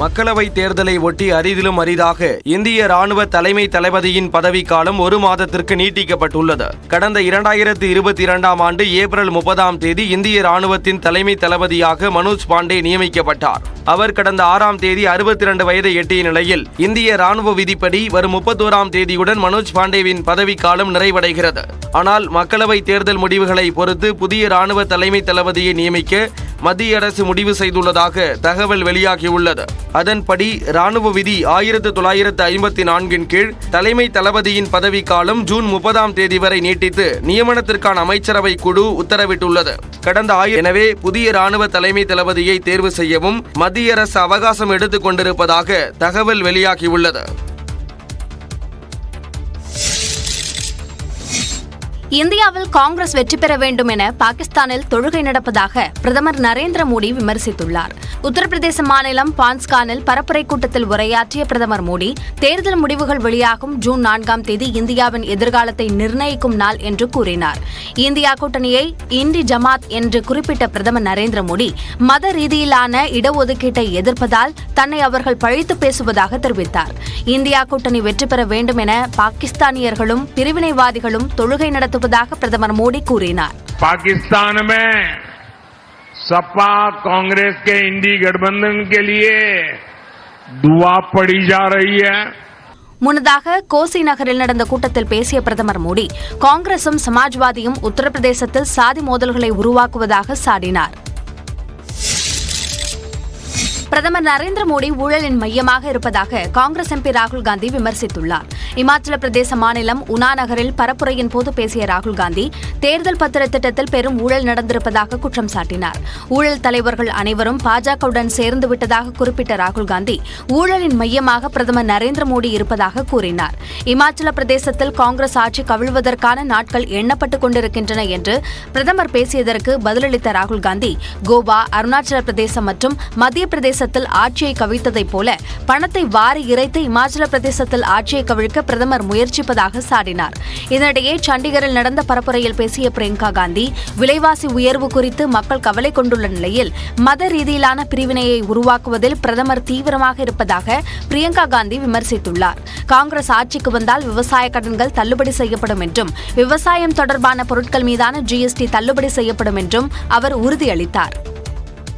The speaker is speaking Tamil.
மக்களவை தேர்தலை ஒட்டி அரிதிலும் அரிதாக இந்திய ராணுவ தலைமை தளபதியின் பதவிக்காலம் ஒரு மாதத்திற்கு நீட்டிக்கப்பட்டுள்ளது. கடந்த இரண்டாயிரத்து இருபத்தி இரண்டாம் ஆண்டு ஏப்ரல் முப்பதாம் தேதி இந்திய ராணுவத்தின் தலைமை தளபதியாக மனோஜ் பாண்டே நியமிக்கப்பட்டார். அவர் கடந்த ஆறாம் தேதி அறுபத்தி இரண்டு வயதை எட்டிய நிலையில் இந்திய ராணுவ விதிப்படி வரும் முப்பத்தோராம் தேதியுடன் மனோஜ் பாண்டேவின் பதவிக்காலம் நிறைவடைகிறது. ஆனால் மக்களவை தேர்தல் முடிவுகளை பொறுத்து புதிய ராணுவ தலைமை தளபதியை நியமிக்க மத்திய அரசு முடிவு செய்துள்ளதாக தகவல் வெளியாகியுள்ளது. அதன்படி ராணுவ விதி ஆயிரத்து தொள்ளாயிரத்து ஐம்பத்தி நான்கின் கீழ் தலைமை தளபதியின் பதவிக்காலம் ஜூன் முப்பதாம் தேதி வரை நீட்டித்து நியமனத்திற்கான அமைச்சரவை குழு உத்தரவிட்டுள்ளது. கடந்த ஆயிரம் எனவே புதிய ராணுவ தலைமை தளபதியை தேர்வு செய்யவும் மத்திய அரசு அவகாசம் எடுத்துக் கொண்டிருப்பதாக தகவல் வெளியாகியுள்ளது. இந்தியாவில் காங்கிரஸ் வெற்றி பெற வேண்டும் என பாகிஸ்தானில் தொழுகை நடப்பதாக பிரதமர் நரேந்திர மோடி விமர்சித்துள்ளார். உத்தரப்பிரதேச மாநிலம் பான்ஸ்கானில் பரப்புரை கூட்டத்தில் உரையாற்றிய பிரதமர் மோடி தேர்தல் முடிவுகள் வெளியாகும் ஜூன் நான்காம் தேதி இந்தியாவின் எதிர்காலத்தை நிர்ணயிக்கும் நாள் என்று கூறினார். இந்தியா கூட்டணியை இந்தி ஜமாத் என்று குறிப்பிட்ட பிரதமர் நரேந்திர மோடி மத ரீதியிலான இடஒதுக்கீட்டை எதிர்ப்பதால் தன்னை அவர்கள் பழித்து பேசுவதாக தெரிவித்தார். இந்தியா கூட்டணி வெற்றி பெற வேண்டும் என பாகிஸ்தானியர்களும் பிரிவினைவாதிகளும் தொழுகை நடத்துவதாக பிரதமர் மோடி கூறினார் पाकिस्तान में सपा कांग्रेस के इंडी गठबंधन के लिए दुआ पड़ी जा रही है முன்னதாக கோசி நகரில் நடந்த கூட்டத்தில் பேசிய பிரதமர் மோடி காங்கிரசும் சமாஜ்வாதியும் உத்தரப்பிரதேசத்தில் சாதி மோதல்களை உருவாக்குவதாக சாடினார் பிரதமர் நரேந்திர மோடி ஊழலின் மையமாக இருப்பதாக காங்கிரஸ் எம்பி ராகுல் காந்தி விமர்சித்துள்ளார். இமாச்சல பிரதேச மாநிலம் உனா நகரில் பரப்புரையின் போது பேசிய ராகுல் காந்தி தேர்தல் பத்திர திட்டத்தில் பெரும் ஊழல் நடந்திருப்பதாக குற்றம் சாட்டினார். ஊழல் தலைவர்கள் அனைவரும் பாஜகவுடன் சேர்ந்து விட்டதாக குறிப்பிட்ட ராகுல் காந்தி ஊழலின் மையமாக பிரதமர் நரேந்திர மோடி இருப்பதாக கூறினார். இமாச்சல பிரதேசத்தில் காங்கிரஸ் ஆட்சி கவிழ்வதற்கான நாட்கள் எண்ணப்பட்டுக் கொண்டிருக்கின்றன என்று பிரதமர் பேசியதற்கு பதிலளித்த ராகுல் காந்தி கோவா அருணாச்சல பிரதேசம் மற்றும் மத்திய பிரதேச பிரதேசத்தில் ஆட்சியை கவிழ்த்ததைப் போல பணத்தை வாரி இறைத்து இமாச்சல பிரதேசத்தில் ஆட்சியை கவிழ்க்க பிரதமர் முயற்சிப்பதாக சாடினார். இதனிடையே சண்டிகரில் நடந்த பரப்புரையில் பேசிய பிரியங்கா காந்தி விலைவாசி உயர்வு குறித்து மக்கள் கவலை கொண்டுள்ள நிலையில் மத ரீதியிலான பிரிவினையை உருவாக்குவதில் பிரதமர் தீவிரமாக இருப்பதாக பிரியங்கா காந்தி விமர்சித்துள்ளார். காங்கிரஸ் ஆட்சிக்கு வந்தால் விவசாய கடன்கள் தள்ளுபடி செய்யப்படும் என்றும் விவசாயம் தொடர்பான பொருட்கள் மீதான ஜிஎஸ்டி தள்ளுபடி செய்யப்படும் என்றும் அவர் உறுதியளித்தார்.